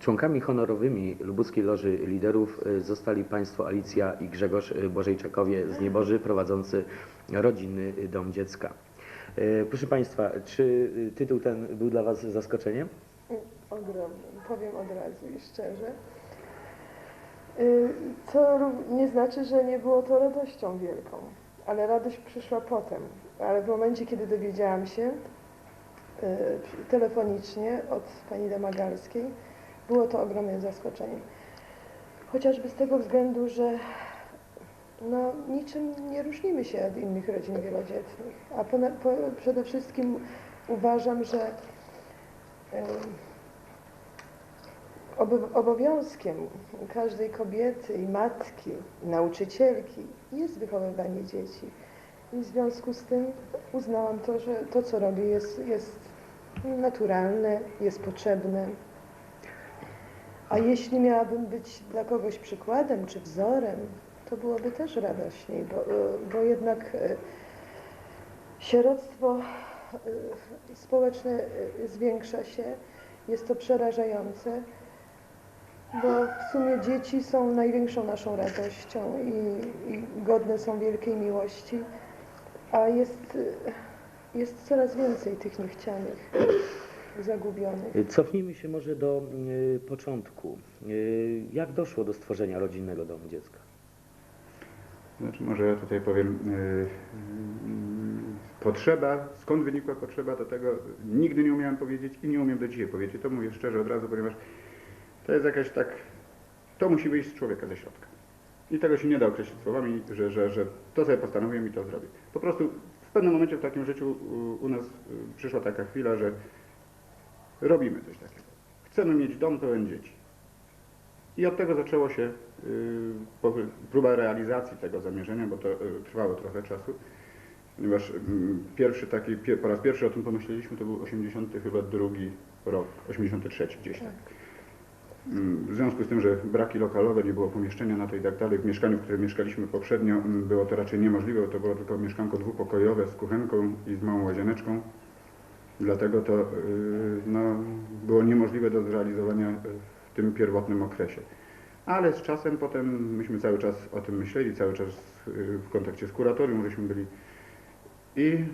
Członkami honorowymi Lubuskiej Loży Liderów y, zostali Państwo Alicja i Grzegorz y, Bożejczakowie z Nieboży prowadzący rodzinny dom dziecka. Y, Proszę Państwa, czy y, tytuł ten był dla Was zaskoczeniem? Ogromnym, powiem od razu i szczerze. Y, Co nie znaczy, że nie było to radością wielką, ale radość przyszła potem. Ale w momencie, kiedy dowiedziałam się y, telefonicznie od pani Demagalskiej, było to ogromnym zaskoczeniem. Chociażby z tego względu, że no, niczym nie różnimy się od innych rodzin wielodzietnych. A pone- po, przede wszystkim uważam, że Obo- Obowiązkiem każdej kobiety i matki, nauczycielki jest wychowywanie dzieci. I w związku z tym uznałam to, że to, co robię, jest, jest naturalne, jest potrzebne. A jeśli miałabym być dla kogoś przykładem czy wzorem, to byłoby też radośniej, bo, bo jednak e, sieroctwo e, społeczne zwiększa się. Jest to przerażające, bo w sumie dzieci są największą naszą radością i, i godne są wielkiej miłości, a jest, jest coraz więcej tych niechcianych, zagubionych. Y, Cofnijmy się może do y, początku. Y, Jak doszło do stworzenia rodzinnego domu dziecka? Znaczy, może ja tutaj powiem, yy, yy, potrzeba, skąd wynikła potrzeba do tego, nigdy nie umiałem powiedzieć i nie umiem do dzisiaj powiedzieć. To mówię szczerze od razu, ponieważ to jest jakaś tak, to musi wyjść z człowieka ze środka. I tego się nie da określić słowami, że, że, że to sobie postanowiłem i to zrobię. Po prostu w pewnym momencie w takim życiu u, u nas y, przyszła taka chwila, że robimy coś takiego. Chcemy mieć dom pełen dzieci. I od tego zaczęło się y, po- próba realizacji tego zamierzenia, bo to y, trwało trochę czasu. Ponieważ mm, pierwszy taki, po raz pierwszy o tym pomyśleliśmy, to był 80 chyba drugi rok, 83 gdzieś tak. Mm, W związku z tym, że braki lokalowe, nie było pomieszczenia na to i tak dalej, w mieszkaniu, w którym mieszkaliśmy poprzednio, mm, było to raczej niemożliwe, bo to było tylko mieszkanko dwupokojowe z kuchenką i z małą łazieneczką. Dlatego to y, no, było niemożliwe do zrealizowania y, w tym pierwotnym okresie. Ale z czasem potem myśmy cały czas o tym myśleli, cały czas y, w kontakcie z kuratorium żeśmy byli i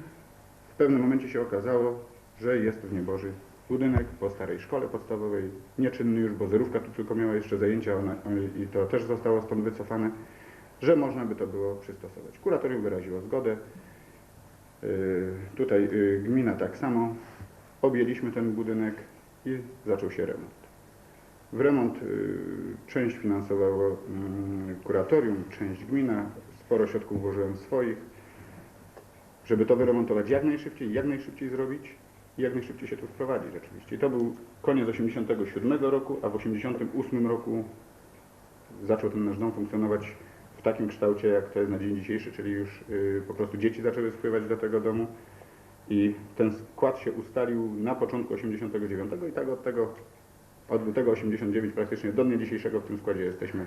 w pewnym momencie się okazało, że jest w Nieboży budynek po starej szkole podstawowej, nieczynny już, bo zerówka tu tylko miała jeszcze zajęcia ona, i to też zostało stąd wycofane, że można by to było przystosować. Kuratorium wyraziło zgodę, Tutaj y, gmina tak samo. Objęliśmy ten budynek i zaczął się remont. W remont y, część finansowało mm, kuratorium, część gmina. Sporo środków włożyłem swoich, żeby to wyremontować jak najszybciej, jak najszybciej zrobić i jak najszybciej się tu wprowadzić rzeczywiście. I to był koniec 87 roku, a w 88 roku zaczął ten nasz dom funkcjonować takim kształcie, jak to jest na dzień dzisiejszy, czyli już y, po prostu dzieci zaczęły spływać do tego domu i ten skład się ustalił na początku 89 i tak od tego, od tego 89 praktycznie do dnia dzisiejszego w tym składzie jesteśmy.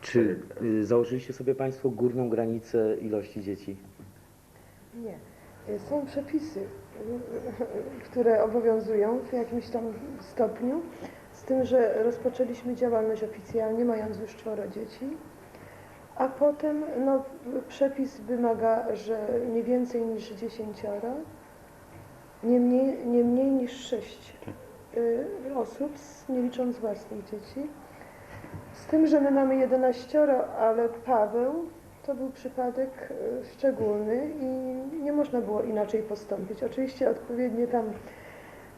Czy y, założyliście sobie Państwo górną granicę ilości dzieci? Nie. Są przepisy, które obowiązują w jakimś tam stopniu, z tym, że rozpoczęliśmy działalność oficjalnie, mając już czworo dzieci, a potem no, przepis wymaga, że nie więcej niż dziesięcioro, nie mniej, nie mniej niż sześć y, osób, nie licząc własnych dzieci. Z tym, że my mamy 11, ale Paweł to był przypadek e, szczególny i nie można było inaczej postąpić. Oczywiście odpowiednie tam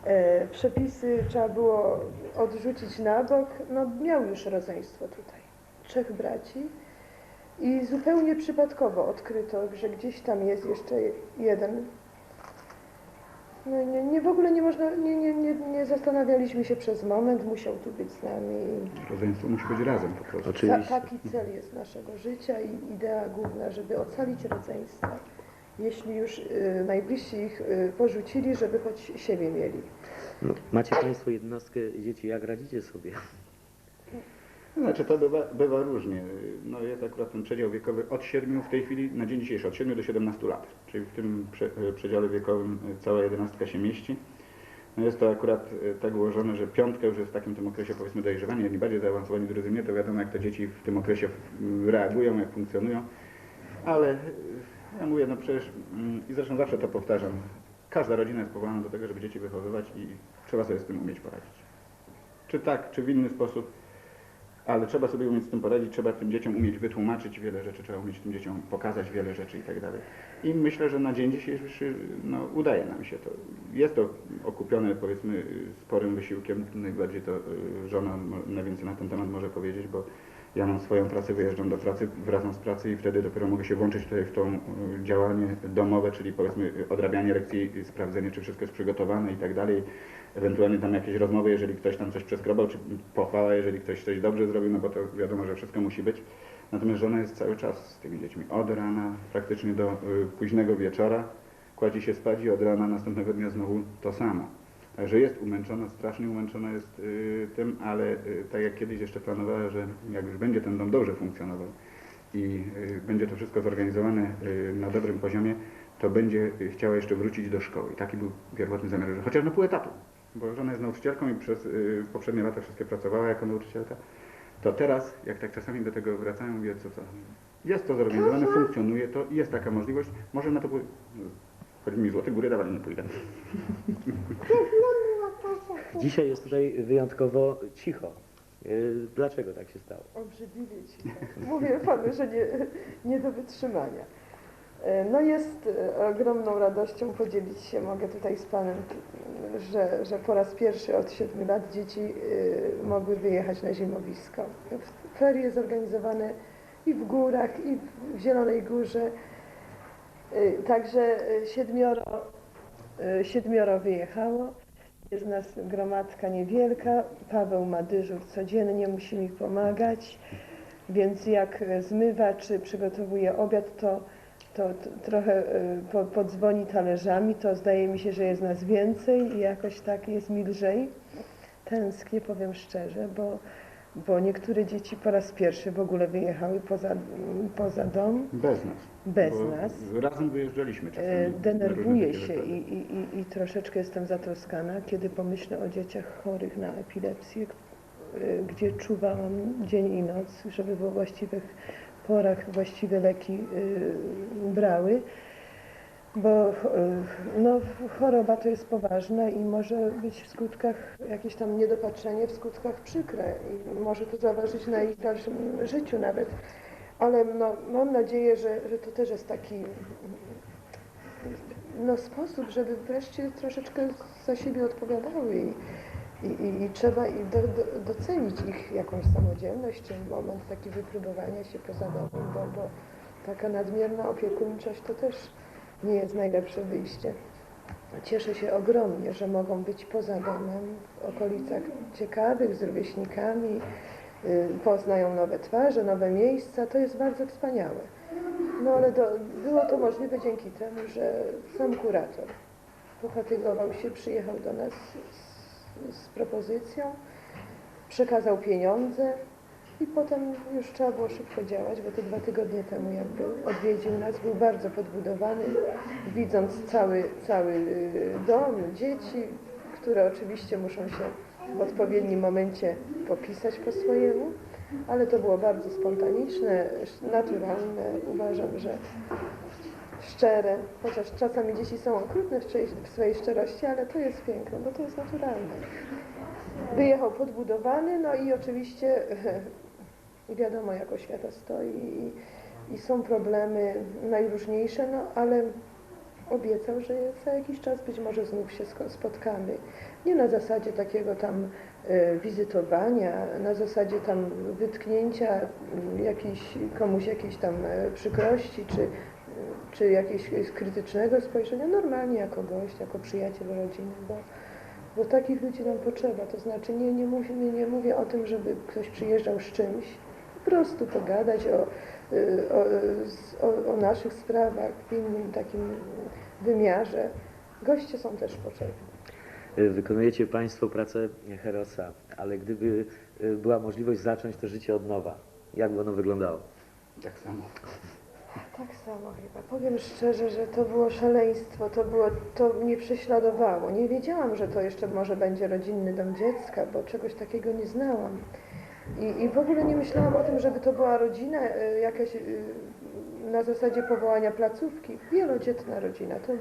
e, przepisy trzeba było odrzucić na bok. No, miał już rodzeństwo tutaj. Trzech braci. I zupełnie przypadkowo odkryto, że gdzieś tam jest jeszcze jeden. No, nie, nie, w ogóle nie można, nie, nie, nie, nie zastanawialiśmy się przez moment, musiał tu być z nami. Rodzeństwo musi być razem po prostu. Ta, Oczywiście. taki cel jest naszego życia i idea główna, żeby ocalić rodzeństwa. Jeśli już y, najbliżsi ich y, porzucili, żeby choć siebie mieli. No, macie Państwo jednostkę dzieci, jak radzicie sobie? Znaczy to bywa, bywa różnie. No jest akurat ten przedział wiekowy od 7 w tej chwili na dzień dzisiejszy, od 7 do 17 lat. Czyli w tym prze, przedziale wiekowym cała jedenastka się mieści. No jest to akurat y, tak ułożone, że piątka już jest w takim tym okresie powiedzmy dojrzewania, jedni bardziej zaawansowani, drudzy nie, to wiadomo jak te dzieci w tym okresie y, reagują, jak funkcjonują, ale ja mówię, no przecież mm, i zresztą zawsze to powtarzam, każda rodzina jest powołana do tego, żeby dzieci wychowywać i trzeba sobie z tym umieć poradzić. Czy tak, czy w inny sposób, ale trzeba sobie umieć z tym poradzić, trzeba tym dzieciom umieć wytłumaczyć wiele rzeczy, trzeba umieć tym dzieciom pokazać wiele rzeczy i tak dalej. I myślę, że na dzień dzisiejszy no, udaje nam się to. Jest to okupione powiedzmy sporym wysiłkiem, najbardziej to y, żona najwięcej na ten temat może powiedzieć, bo ja mam swoją pracę, wyjeżdżam do pracy, wracam z pracy i wtedy dopiero mogę się włączyć tutaj w to y, działanie domowe, czyli powiedzmy y, odrabianie lekcji, sprawdzenie czy wszystko jest przygotowane i tak dalej. Ewentualnie tam jakieś rozmowy, jeżeli ktoś tam coś przeskrobał, czy pochwała, jeżeli ktoś coś dobrze zrobił, no bo to wiadomo, że wszystko musi być. Natomiast żona jest cały czas z tymi dziećmi od rana praktycznie do y, późnego wieczora. Kładzie się spać i od rana następnego dnia znowu to samo. Także jest umęczona, strasznie umęczona jest y, tym, ale y, tak jak kiedyś jeszcze planowała, że jak już będzie ten dom dobrze funkcjonował i y, będzie to wszystko zorganizowane y, na dobrym poziomie, to będzie chciała jeszcze wrócić do szkoły. I taki był pierwotny zamiar, że chociaż na pół etatu, bo żona jest nauczycielką i przez y, poprzednie lata wszystkie pracowała jako nauczycielka. To teraz, jak tak czasami do tego wracają, mówię, co co, jest to zorganizowane, funkcjonuje to i jest taka możliwość, może na to pójść. Chodzi mi złote góry dawali, nie pójdę. Dzisiaj jest tutaj wyjątkowo cicho. Y, Dlaczego tak się stało? Obrzydliwie ci. Mówię panu, że nie, nie do wytrzymania. E, No jest e, ogromną radością podzielić się mogę tutaj z panem, że, że po raz pierwszy od 7 lat dzieci e, mogły wyjechać na zimowisko. Ferie zorganizowane i w górach, i w Zielonej Górze. Także siedmioro, siedmioro wyjechało. Jest nas gromadka niewielka. Paweł ma dyżur codziennie, musi mi pomagać. Więc jak zmywa czy przygotowuje obiad, to, to, t- trochę y, po, podzwoni talerzami, to zdaje mi się, że jest nas więcej i jakoś tak jest mi lżej. Tęsknię, powiem szczerze, bo, bo niektóre dzieci po raz pierwszy w ogóle wyjechały poza, poza dom, Bez nas. bez nas. Razem wyjeżdżaliśmy czasami. E, Denerwuję się i, i, i, troszeczkę jestem zatroskana, kiedy pomyślę o dzieciach chorych na epilepsję, e, gdzie czuwałam dzień i noc, żeby we właściwych porach właściwe leki e, brały, bo e, no, choroba to jest poważna i może być w skutkach jakieś tam niedopatrzenie, w skutkach przykre i może to zaważyć na ich dalszym życiu nawet. Ale no, mam nadzieję, że, że to też jest taki no, sposób, żeby wreszcie troszeczkę za siebie odpowiadały i, i, i, trzeba do, do, docenić ich jakąś samodzielność, czy moment taki wypróbowania się poza domem, bo, bo taka nadmierna opiekuńczość to też nie jest najlepsze wyjście. Cieszę się ogromnie, że mogą być poza domem, w okolicach ciekawych, z rówieśnikami, y, poznają nowe twarze, nowe miejsca. To jest bardzo wspaniałe. No ale to, było to możliwe dzięki temu, że sam kurator pofatygował się, przyjechał do nas z, z propozycją, przekazał pieniądze i potem już trzeba było szybko działać, bo te dwa tygodnie temu jak był, odwiedził nas, był bardzo podbudowany, widząc cały, cały y, dom, dzieci, które oczywiście muszą się w odpowiednim momencie popisać po swojemu, ale to było bardzo spontaniczne, naturalne. Uważam, że szczere, chociaż czasami dzieci są okrutne w swojej- szczerości, ale to jest piękne, bo to jest naturalne. Wyjechał podbudowany, no i oczywiście wiadomo, jak oświata stoi i, i są problemy najróżniejsze, no ale obiecał, że za jakiś czas być może znów się spotkamy. Nie na zasadzie takiego tam e, wizytowania, na zasadzie tam wytknięcia mm, jakiejś, komuś jakiejś tam e, przykrości, czy, czy jakiegoś krytycznego spojrzenia, normalnie jako gość, jako przyjaciel rodziny, bo, bo takich ludzi nam potrzeba. To znaczy nie, nie, mówię, nie, nie mówię o tym, żeby ktoś przyjeżdżał z czymś, po prostu pogadać o, y, o, o, o naszych sprawach w innym takim wymiarze. Goście są też potrzebni. Wykonujecie Państwo pracę Herosa, ale gdyby y, była możliwość zacząć to życie od nowa, jak by ono wyglądało? Tak samo. Tak samo chyba. Powiem szczerze, że to było szaleństwo, to, było, to mnie prześladowało. Nie wiedziałam, że to jeszcze może będzie rodzinny dom dziecka, bo czegoś takiego nie znałam. I, I w ogóle nie myślałam o tym, żeby to była rodzina e, jakaś e, na zasadzie powołania placówki. Wielodzietna rodzina. To,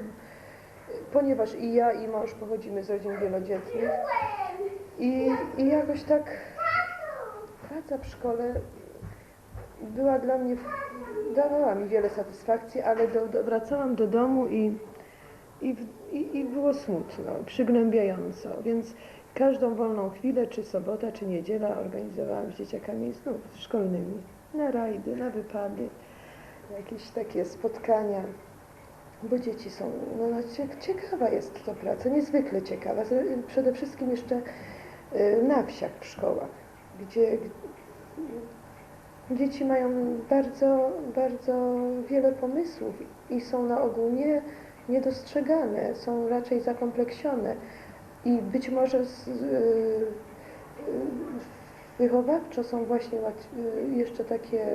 ponieważ i ja, i mąż pochodzimy z rodzin wielodzietnych. I, I jakoś tak praca w szkole była dla mnie, dawała mi wiele satysfakcji, ale do, do, wracałam do domu i, i, i, i było smutno, przygnębiająco, więc każdą wolną chwilę, czy sobota, czy niedziela organizowałam z dzieciakami znów szkolnymi, na rajdy, na wypady, jakieś takie spotkania, bo dzieci są, no, no cie- ciekawa jest to praca, niezwykle ciekawa, przede wszystkim jeszcze y, na wsiach w szkołach, gdzie Dzieci mają bardzo, bardzo wiele pomysłów i są na ogół nie, niedostrzegane, są raczej zakompleksione. I być może z, y, wychowawczo są właśnie y, jeszcze takie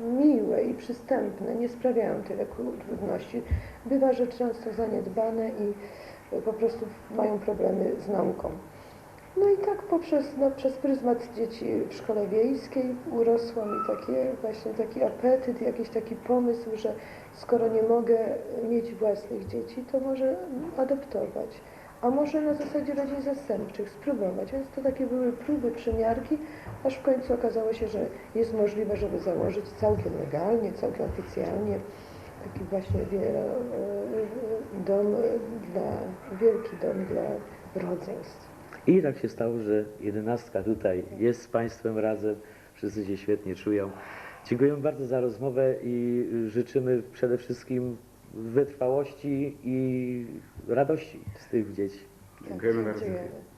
miłe i przystępne, nie sprawiają tyle trudności. Bywa, że często zaniedbane i po prostu mają problemy z nauką. No i tak poprzez, no, przez pryzmat dzieci w szkole wiejskiej urosło mi takie, właśnie taki apetyt, jakiś taki pomysł, że skoro nie mogę mieć własnych dzieci, to może adoptować. A może na zasadzie rodzin zastępczych spróbować. Więc to takie były próby, przymiarki, aż w końcu okazało się, że jest możliwe, żeby założyć całkiem legalnie, całkiem oficjalnie taki właśnie e, e, dom dla, wielki dom dla rodzeństw. I tak się stało, że jedenastka tutaj jest z Państwem razem. Wszyscy się świetnie czują. Dziękujemy bardzo za rozmowę i życzymy przede wszystkim wytrwałości i radości z tych dzieci. Dziękujemy bardzo. dziękujemy.